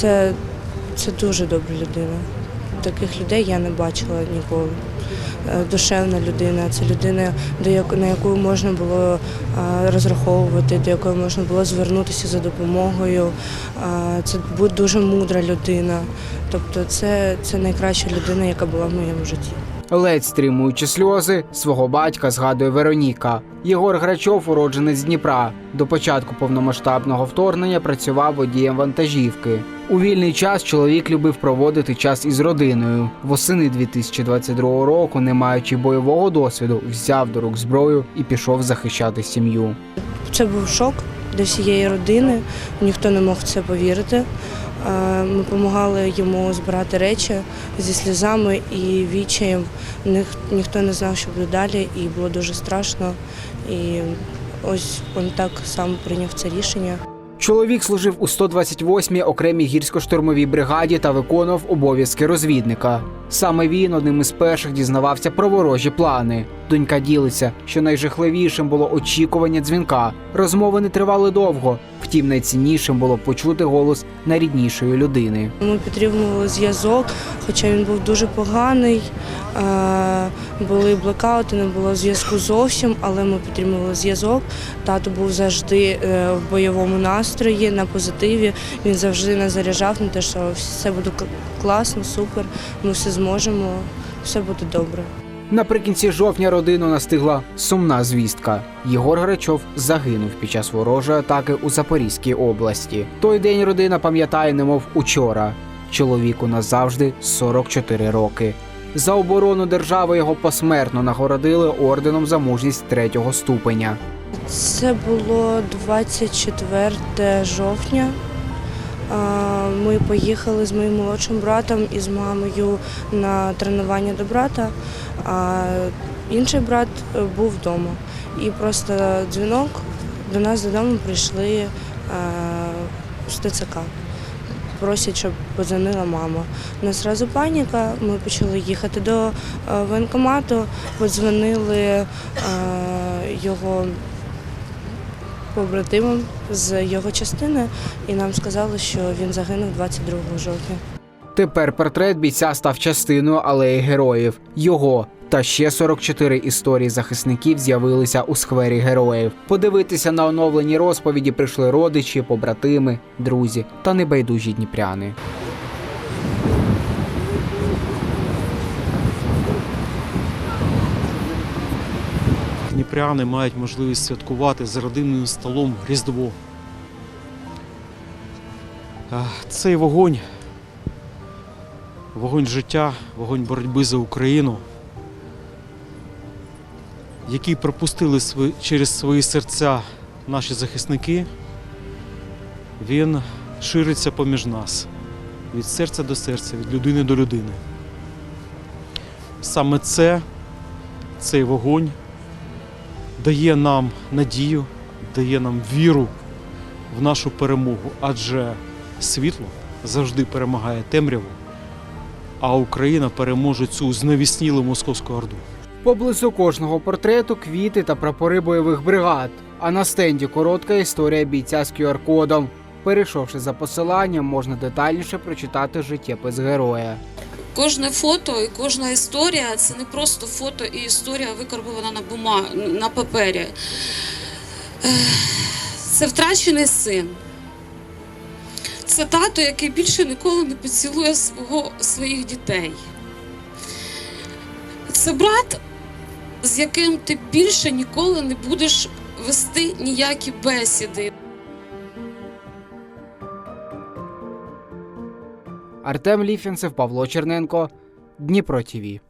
Це, це дуже добра людина. Таких людей я не бачила ніколи. Е, Душевна людина, це людина, на яку можна було е, розраховувати, до якої можна було звернутися за допомогою. Е, Це дуже мудра людина. Тобто, це, це найкраща людина, яка була в моєму житті. Ледь стримуючи сльози, свого батька згадує Вероніка. Єгор Грачов, уродженець Дніпра. До початку повномасштабного вторгнення працював водієм вантажівки. У вільний час чоловік любив проводити час із родиною. Восени 2022 року, не маючи бойового досвіду, взяв до рук зброю і пішов захищати сім'ю. Це був шок для всієї родини. Ніхто не мог в це повірити. Е, Ми допомагали йому збирати речі зі сльозами і відчаєм. Ніх- Ніхто не знав, що буде далі, і було дуже страшно. І ось він так сам прийняв це рішення. Чоловік служив у 128-й окремій гірсько-штурмовій бригаді та виконував обов'язки розвідника. Саме він одним із перших дізнавався про ворожі плани. Донька ділиться, що найжахливішим було очікування дзвінка. Розмови не тривали довго. Втім, найціннішим було почути голос найріднішої людини. Ми підтримували зв'язок, хоча він був дуже поганий. Е, Були блекаути, не було зв'язку зовсім, але ми підтримували зв'язок. Тато був завжди е, в бойовому настрої, на позитиві. Він завжди нас заряджав на те, що все буде класно, супер, ми все зможемо, все буде добре. Наприкінці жовтня родину настигла сумна звістка. Єгор Грачов загинув під час ворожої атаки у Запорізькій області. Той день родина пам'ятає, немов учора. Чоловіку назавжди 44 роки. За оборону держави його посмертно нагородили орденом за мужність третього ступеня. Це було 24 жовтня. Ми поїхали з моїм молодшим братом і з мамою на тренування до брата, а інший брат е, був вдома. І просто дзвінок до нас додому прийшли е, з ТЦК. Просять, щоб подзвонила мама. У нас одразу паніка. Ми почали їхати до е, воєнкомату, подзвонили його побратимам з його частини, і нам сказали, що він загинув 22 жовтня. Тепер портрет бійця став частиною алеї героїв. Його та ще 44 історії захисників з'явилися у сквері героїв. Подивитися на оновлені розповіді прийшли родичі, побратими, друзі та небайдужі дніпряни. Дніпряни мають можливість святкувати за родинним столом Різдво. Цей вогонь, вогонь життя, вогонь боротьби за Україну, який пропустили через свої серця наші захисники, він шириться поміж нас від серця до серця, від людини до людини. Саме це, цей вогонь дає нам надію, дає нам віру в нашу перемогу, адже світло завжди перемагає темряву, а Україна переможе цю зневіснілу московську орду. Поблизу кожного портрету квіти та прапори бойових бригад. А на стенді коротка історія бійця з QR-кодом. Перейшовши за посиланням, можна детальніше прочитати життєпис героя. Кожне фото і кожна історія це не просто фото і історія викарбована на бума на папері. Це втрачений син. Це тато, який більше ніколи не поцілує свого, своїх дітей. Це брат, з яким ти більше ніколи не будеш вести ніякі бесіди. Артем Ліфінцев, Павло Черненко, Дніпро ТІВІ.